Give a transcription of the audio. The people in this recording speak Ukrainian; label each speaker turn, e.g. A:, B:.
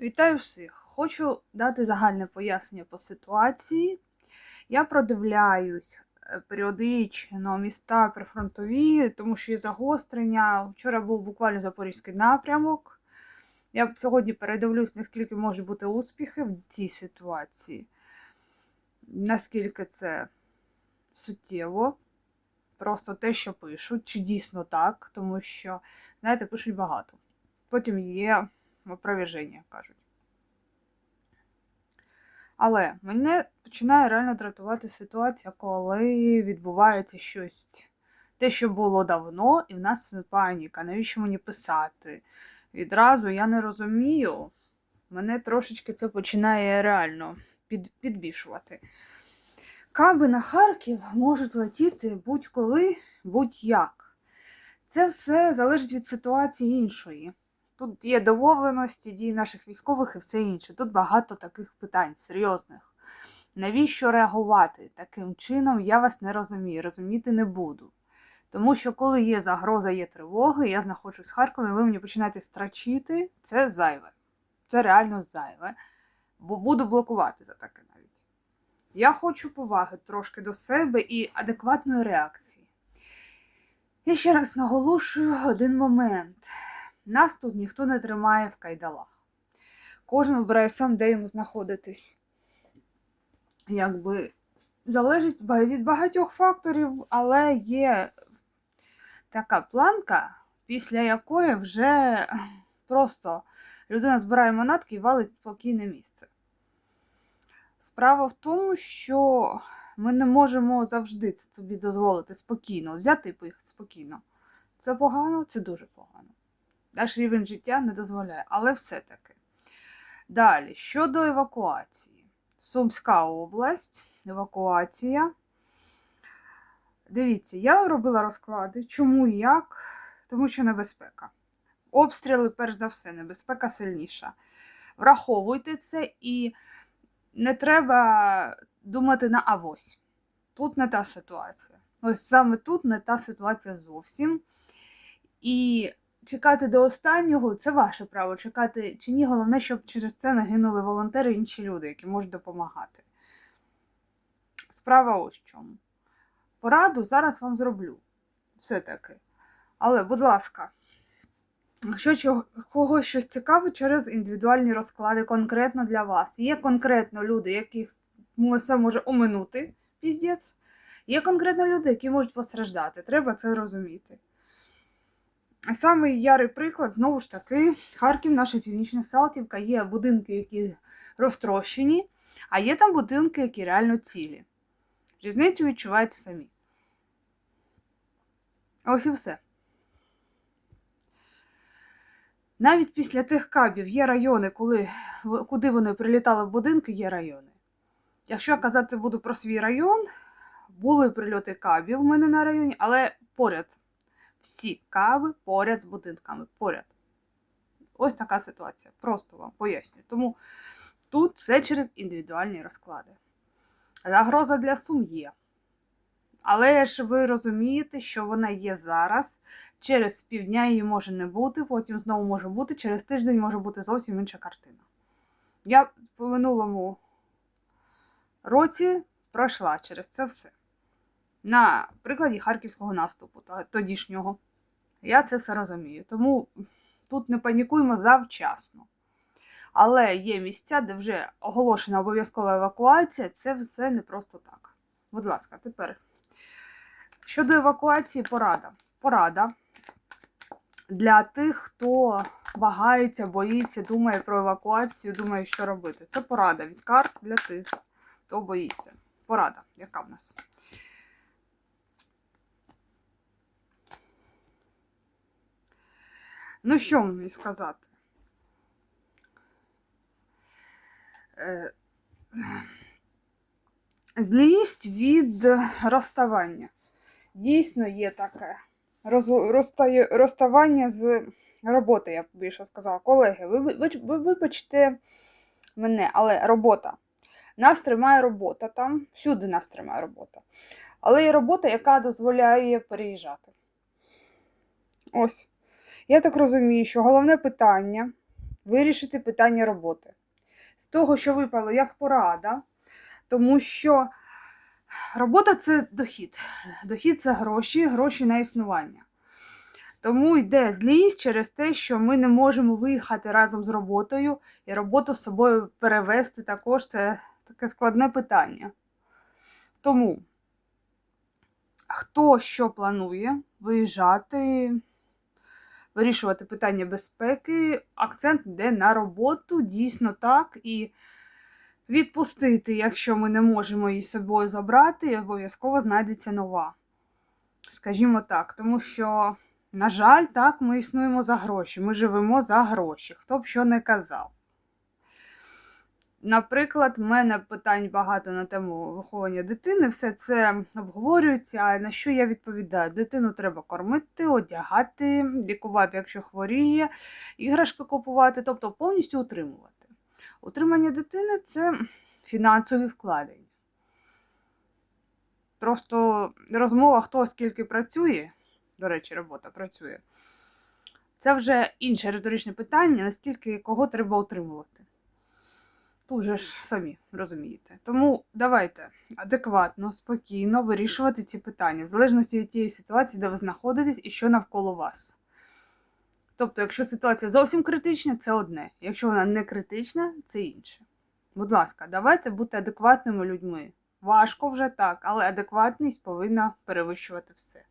A: Вітаю всіх! Хочу дати загальне пояснення по ситуації. Я продивляюсь е, періодично міста прифронтові, тому що є загострення. Вчора був буквально запорізький напрямок. Я сьогодні передивлюсь, наскільки можуть бути успіхи в цій ситуації, наскільки це суттєво. Просто те, що пишуть, чи дійсно так, тому що, знаєте, пишуть багато. Потім є опроверження, кажуть. Але мене починає реально дратувати ситуація, коли відбувається щось, те, що було давно, і в нас паніка. Навіщо мені писати? Відразу я не розумію. Мене трошечки це починає реально під, підбішувати. Каби на Харків можуть летіти будь-коли, будь-як. Це все залежить від ситуації іншої. Тут є домовленості дій наших військових і все інше. Тут багато таких питань серйозних. Навіщо реагувати таким чином, я вас не розумію, розуміти не буду. Тому що, коли є загроза, є тривоги, я знаходжусь в Харкові, ви мені починаєте страчити, це зайве. Це реально зайве. Бо буду блокувати за таке навіть. Я хочу поваги трошки до себе і адекватної реакції. Я ще раз наголошую один момент. Нас тут ніхто не тримає в кайдалах. Кожен обирає сам, де йому знаходитись. Якби залежить від багатьох факторів, але є така планка, після якої вже просто людина збирає манатки і валить спокійне місце. Справа в тому, що ми не можемо завжди собі дозволити спокійно взяти і поїхати спокійно. Це погано, це дуже погано. Наш рівень життя не дозволяє, але все-таки. Далі, щодо евакуації. Сумська область, евакуація. Дивіться, я робила розклади. Чому і як? Тому що небезпека. Обстріли, перш за все, небезпека сильніша. Враховуйте це і не треба думати на авось. Тут не та ситуація. Ось саме тут не та ситуація зовсім. І чекати до останнього це ваше право. Чекати чи ні, головне, щоб через це не гинули волонтери і інші люди, які можуть допомагати. Справа ось чому. Пораду зараз вам зроблю. Все-таки. Але, будь ласка, якщо когось щось цікавить через індивідуальні розклади конкретно для вас. Є конкретно люди, яких все може оминути, піздець. Є конкретно люди, які можуть постраждати. Треба це розуміти. Самий ярий приклад, знову ж таки, Харків, наша північна Салтівка, є будинки, які розтрощені, а є там будинки, які реально цілі. Різницю відчуваєте самі. Ось і все. Навіть після тих кабів є райони, коли, куди вони прилітали в будинки, є райони. Якщо я казати буду про свій район, були прильоти кабів в мене на районі, але поряд. Всі кави поряд з будинками. Поряд. Ось така ситуація. Просто вам пояснюю. Тому тут все через індивідуальні розклади. Загроза для сум є. Але ж ви розумієте, що вона є зараз. Через півдня її може не бути, потім знову може бути, через тиждень може бути зовсім інша картина. Я по минулому році пройшла через це все. На прикладі харківського наступу, тодішнього. Я це все розумію. Тому тут не панікуємо завчасно. Але є місця, де вже оголошена обов'язкова евакуація, це все не просто так. Будь ласка, тепер. Щодо евакуації, порада. Порада для тих, хто вагається, боїться, думає про евакуацію, думає, що робити. Це порада від карт для тих, хто боїться. Порада, яка в нас? Ну, що мені сказати? Е, Злість від розставання. Дійсно є таке. Розставання з роботи, я б більше сказала. Колеги, ви, ви, ви вибачте мене, але робота. Нас тримає робота там, всюди нас тримає робота. Але є робота, яка дозволяє переїжджати. Ось. Я так розумію, що головне питання вирішити питання роботи. З того, що випало як порада, тому що робота це дохід. Дохід це гроші, гроші на існування. Тому йде злість через те, що ми не можемо виїхати разом з роботою і роботу з собою перевести також це таке складне питання. Тому хто що планує виїжджати, вирішувати питання безпеки, акцент йде на роботу, дійсно так. І відпустити, якщо ми не можемо її з собою забрати, обов'язково знайдеться нова. Скажімо так, тому що, на жаль, так, ми існуємо за гроші, ми живемо за гроші, хто б що не казав. Наприклад, в мене питань багато на тему виховання дитини, все це обговорюється. А на що я відповідаю? Дитину треба кормити, одягати, лікувати, якщо хворіє, іграшки купувати, тобто повністю утримувати. Утримання дитини це фінансові вкладення. Просто розмова, хто скільки працює, до речі, робота працює. Це вже інше риторичне питання, наскільки кого треба утримувати. Тут же ж самі розумієте. Тому давайте адекватно, спокійно вирішувати ці питання, в залежності від тієї ситуації, де ви знаходитесь і що навколо вас. Тобто, якщо ситуація зовсім критична, це одне. Якщо вона не критична, це інше. Будь ласка, давайте бути адекватними людьми. Важко вже так, але адекватність повинна перевищувати все.